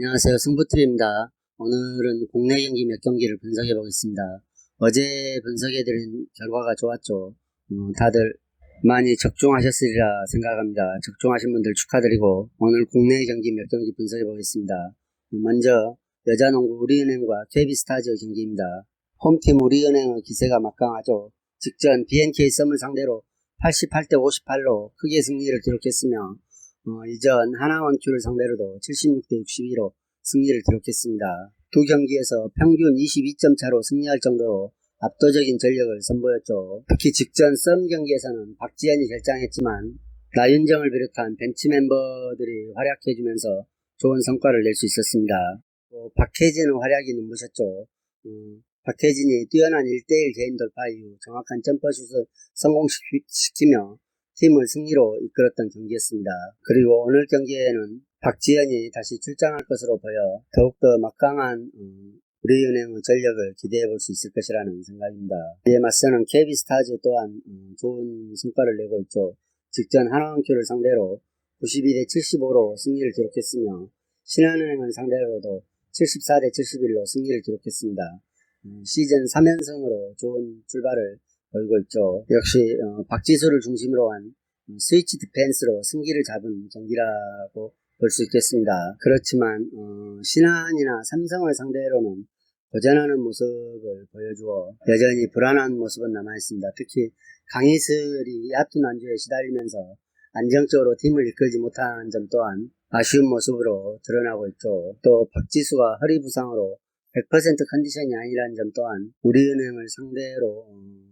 안녕하세요. 승부트리입니다. 오늘은 국내 경기 몇 경기를 분석해 보겠습니다. 어제 분석해 드린 결과가 좋았죠. 어, 다들 많이 적중하셨으리라 생각합니다. 적중하신 분들 축하드리고 오늘 국내 경기 몇 경기 분석해 보겠습니다. 먼저 여자농구 우리은행과 KB스타즈 경기입니다. 홈팀 우리은행의 기세가 막강하죠. 직전 BNK 썸을 상대로 88대 58로 크게 승리를 기록했으며 어, 이전 하나원큐를 상대로도 76대 62로 승리를 기록했습니다. 두 경기에서 평균 22점 차로 승리할 정도로 압도적인 전력을 선보였죠. 특히 직전 썸 경기에서는 박지현이 결장했지만 나윤정을 비롯한 벤치 멤버들이 활약해주면서 좋은 성과를 낼 수 있었습니다. 또 박혜진의 활약이 눈부셨죠. 음, 박혜진이 뛰어난 1대1 개인 돌파 이후 정확한 점퍼슛을 성공시키며 팀을 승리로 이끌었던 경기였습니다. 그리고 오늘 경기에는 박지현이 다시 출장할 것으로 보여 더욱더 막강한 음, 우리은행의 전력을 기대해 볼 수 있을 것이라는 생각입니다. 이에 맞서는 KB스타즈 또한 음, 좋은 성과를 내고 있죠. 직전 하나원큐를 상대로 92대 75로 승리를 기록했으며 신한은행을 상대로도 74대 71로 승리를 기록했습니다. 음, 시즌 3연승으로 좋은 출발을 보이고 있죠. 역시 어, 박지수를 중심으로 한 음, 스위치 디펜스로 승기를 잡은 경기라고 볼 수 있겠습니다. 그렇지만 어, 신한이나 삼성을 상대로는 도전하는 모습을 보여주어 여전히 불안한 모습은 남아있습니다. 특히 강희슬이 얕은 안주에 시달리면서 안정적으로 팀을 이끌지 못한 점 또한 아쉬운 모습으로 드러나고 있죠. 또 박지수가 허리 부상으로 100% 컨디션이 아니라는 점 또한 우리은행을 상대로 어,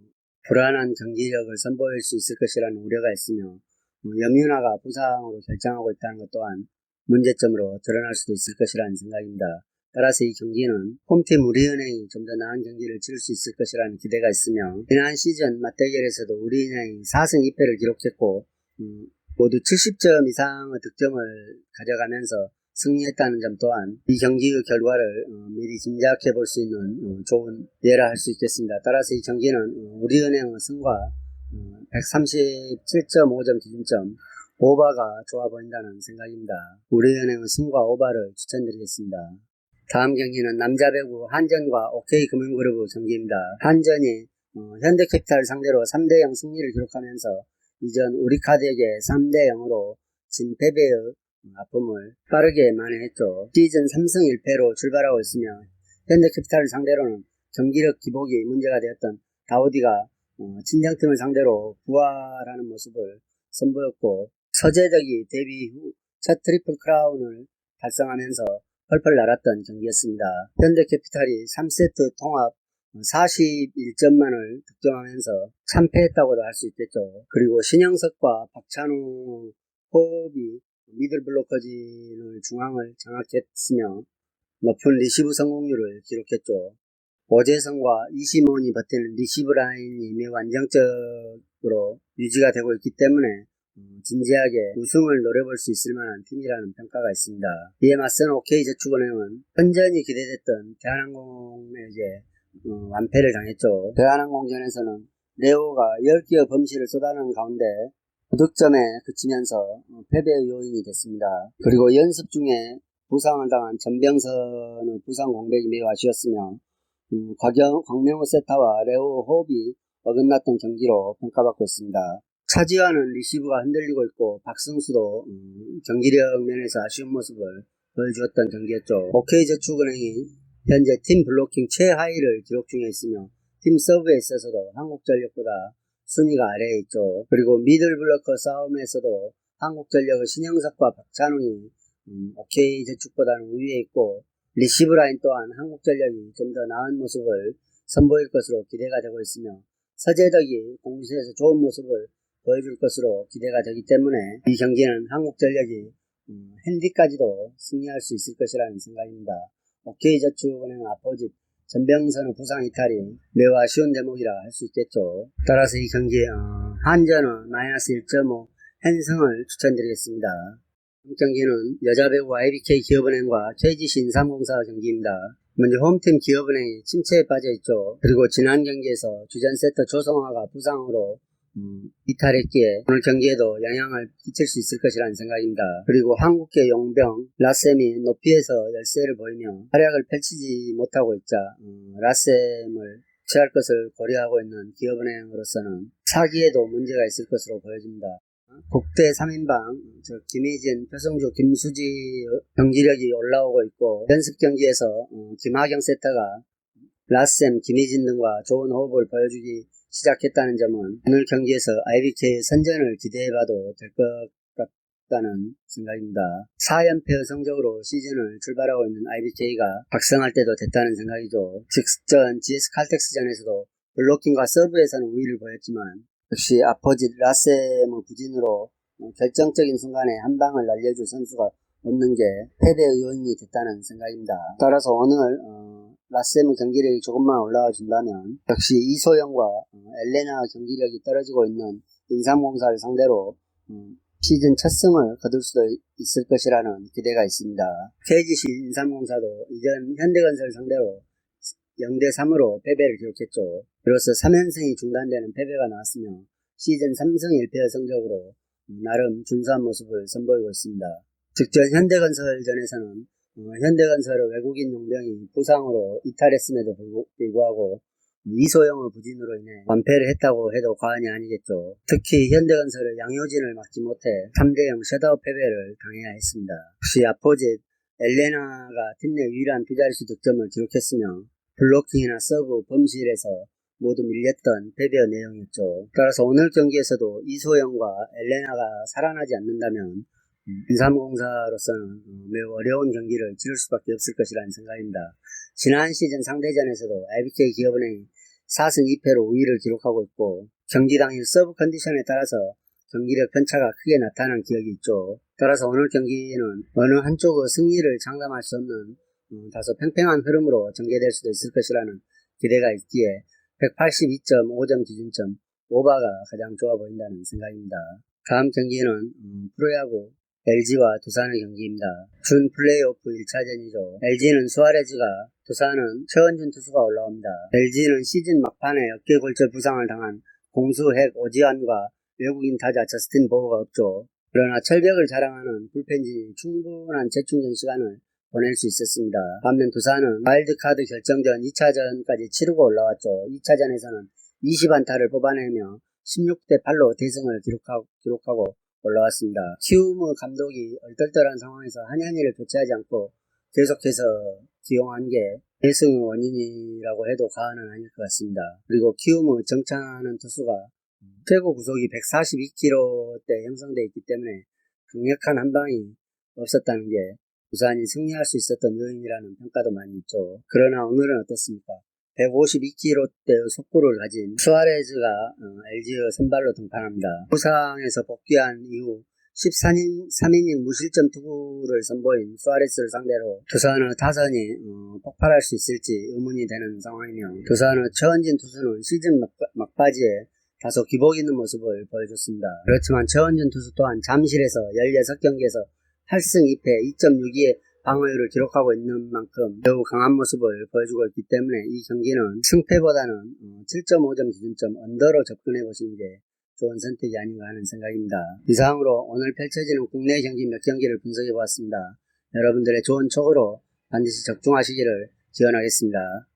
불안한 경기력을 선보일 수 있을 것이라는 우려가 있으며 어, 염윤아가 부상으로 결정하고 있다는 것 또한 문제점으로 드러날 수도 있을 것이라는 생각입니다. 따라서 이 경기는 홈팀 우리은행이 좀 더 나은 경기를 치를 수 있을 것이라는 기대가 있으며 지난 시즌 맞대결에서도 우리은행이 4승 2패를 기록했고 음, 모두 70점 이상의 득점을 가져가면서 승리했다는 점 또한 이 경기의 결과를 어, 미리 짐작해 볼 수 있는 어, 좋은 예라 할 수 있겠습니다. 따라서 이 경기는 어, 우리은행의 승과 137.5점 기준점 오바가 좋아 보인다는 생각입니다. 우리은행의 승과 오바를 추천드리겠습니다. 다음 경기는 남자 배구 한전과 OK금융그룹의 경기입니다. 한전이 어, 현대캐피탈을 상대로 3대0 승리를 기록하면서 이전 우리카드에게 3대0으로 진 패배의 아픔을 빠르게 만회했죠. 시즌 3승 1패로 출발하고 있으며 현대캐피탈을 상대로는 경기력 기복이 문제가 되었던 다우디가 어, 친정팀을 상대로 부활하는 모습을 선보였고 서재덕이 데뷔 후 첫 트리플 크라운을 달성하면서 펄펄 날았던 경기였습니다. 현대캐피탈이 3세트 통합 41점만을 득점하면서 참패했다고도 할 수 있겠죠. 그리고 신영석과 박찬호 호흡이 미들 블로커진의 중앙을 장악했으며 높은 리시브 성공률을 기록했죠. 오재성과 이시몬이 버티는 리시브 라인이 매우 안정적으로 유지가 되고 있기 때문에 음, 진지하게 우승을 노려볼 수 있을 만한 팀이라는 평가가 있습니다. 이에 맞선 OK저축은행은 현전이 기대됐던 대한항공에게 어, 완패를 당했죠. 대한항공전에서는 레오가 10개의 범실을 쏟아내는 가운데 득점에 그치면서 어, 패배의 요인이 됐습니다. 그리고 연습 중에 부상을 당한 전병선의 부상 공백이 매우 아쉬웠으며 음, 곽영, 광명호 세타와 레오 호흡이 어긋났던 경기로 평가받고 있습니다. 차지와는 리시브가 흔들리고 있고 박승수도 음, 경기력 면에서 아쉬운 모습을 보여주었던 경기였죠. OK저축은행이 현재 팀 블로킹 최하위를 기록 중에 있으며 팀 서브에 있어서도 한국전력보다 순위가 아래에 있죠. 그리고 미들블러커 싸움에서도 한국전력의 신영석과 박찬웅이 음, OK저축보다는 우위에 있고 리시브 라인 또한 한국전력이 좀 더 나은 모습을 선보일 것으로 기대가 되고 있으며 서재덕이 공수에서 좋은 모습을 보여줄 것으로 기대가 되기 때문에 이 경기는 한국전력이 음, 핸디까지도 승리할 수 있을 것이라는 생각입니다. OK저축은행 아포짓 전병선의 부상 이탈이 매우 아쉬운 대목이라 할 수 있겠죠. 따라서 이 경기에 어, 한전은 마이너스 1.5 헨승을 추천드리겠습니다. 경기는 여자배구 IBK 기업은행과 KGC 인삼공사 경기입니다. 먼저 홈팀 기업은행이 침체에 빠져 있죠. 그리고 지난 경기에서 주전 세터 조성화가 부상으로 음, 이탈했기에 오늘 경기에도 영향을 끼칠 수 있을 것이라는 생각입니다. 그리고 한국계 용병 라셈이 높이에서 열세를 보이며 활약을 펼치지 못하고 있자 음, 라셈을 취할 것을 고려하고 있는 기업은행으로서는 차기에도 문제가 있을 것으로 보여집니다. 국대 3인방 저 김희진, 표성주, 김수지 경기력이 올라오고 있고 연습 경기에서 어, 김하경 세터가 라셈, 김희진 등과 좋은 호흡을 보여주기 시작했다는 점은 오늘 경기에서 IBK 선전을 기대해봐도 될 것 같다는 생각입니다. 4연패 성적으로 시즌을 출발하고 있는 IBK가 각성할 때도 됐다는 생각이죠. 직전 GS 칼텍스전에서도 블로킹과 서브에서는 우위를 보였지만 역시 아포짓 라셈의 부진으로 어, 결정적인 순간에 한 방을 날려줄 선수가 없는 게 패배의 요인이 됐다는 생각입니다. 따라서 오늘 어, 라셈의 경기력이 조금만 올라와 준다면 역시 이소영과 어, 엘레나 경기력이 떨어지고 있는 인삼공사를 상대로 어, 시즌 첫 승을 거둘 수도 있- 있을 것이라는 기대가 있습니다. KGC 인삼공사도 이전 현대건설 상대로 0대3으로 패배를 기록했죠. 그로써 3연승이 중단되는 패배가 나왔으며 시즌 3승 1패의 성적으로 음, 나름 준수한 모습을 선보이고 있습니다. 직전 현대건설전에서는 어, 현대건설의 외국인 용병이 부상으로 이탈했음에도 불구- 불구하고 이소영의 부진으로 인해 완패를 했다고 해도 과언이 아니겠죠. 특히 현대건설의 양효진을 막지 못해 3대0 셧아웃 패배를 당해야 했습니다. 혹시 아포짓 엘레나가 팀 내 유일한 두 자릿수 득점을 기록했으며 블로킹이나 서브, 범실에서 모두 밀렸던 패배의 내용이었죠. 따라서 오늘 경기에서도 이소영과 엘레나가 살아나지 않는다면 인삼공사로서는 어, 매우 어려운 경기를 치를 수밖에 없을 것이라는 생각입니다. 지난 시즌 상대전에서도 IBK 기업은행이 4승 2패로 우위를 기록하고 있고 경기 당일 서브 컨디션에 따라서 경기력 편차가 크게 나타난 기억이 있죠. 따라서 오늘 경기는 어느 한쪽의 승리를 장담할 수 없는 어, 다소 팽팽한 흐름으로 전개될 수도 있을 것이라는 기대가 있기에 182.5점 기준점 오바가 가장 좋아 보인다는 생각입니다. 다음 경기는 음, 프로야구 LG와 두산의 경기입니다. 준 플레이오프 1차전이죠. LG는 수아레즈가 두산은 최원준 투수가 올라옵니다. LG는 시즌 막판에 어깨 골절 부상을 당한 공수 핵 오지환과 외국인 타자 저스틴 보호가 없죠. 그러나 철벽을 자랑하는 불펜진이 충분한 재충전 시간을 보낼 수 있었습니다. 반면 두산은 와일드카드 결정전 2차전까지 치르고 올라왔죠. 2차전에서는 20안타를 뽑아내며 16대 8로 대승을 기록하고, 기록하고 올라왔습니다. 키우무 감독이 얼떨떨한 상황에서 한현희를 교체하지 않고 계속해서 기용한 게 대승의 원인이라고 해도 과언은 아닐 것 같습니다. 그리고 키우무 정찬하는 투수가 최고 구속이 142km대 형성되어 있기 때문에 강력한 한 방이 없었다는 게 부산이 승리할 수 있었던 요인이라는 평가도 많이 있죠. 그러나 오늘은 어떻습니까? 152km대의 속구를 가진 수아레즈가 LG의 선발로 등판합니다. 부상에서 복귀한 이후 13인, 3이닝 무실점 투구를 선보인 수아레스를 상대로 두산의 타선이 어, 폭발할 수 있을지 의문이 되는 상황이며 두산의 최원진 투수는 시즌 막, 막바지에 다소 기복 있는 모습을 보여줬습니다. 그렇지만 최원진 투수 또한 잠실에서 16경기에서 8승 2패 2.62의 방어율을 기록하고 있는 만큼 매우 강한 모습을 보여주고 있기 때문에 이 경기는 승패보다는 7.5점 기준점 언더로 접근해 보시는 게 좋은 선택이 아닌가 하는 생각입니다. 이상으로 오늘 펼쳐지는 국내 경기 몇 경기를 분석해 보았습니다. 여러분들의 좋은 촉으로 반드시 적중하시기를 기원하겠습니다.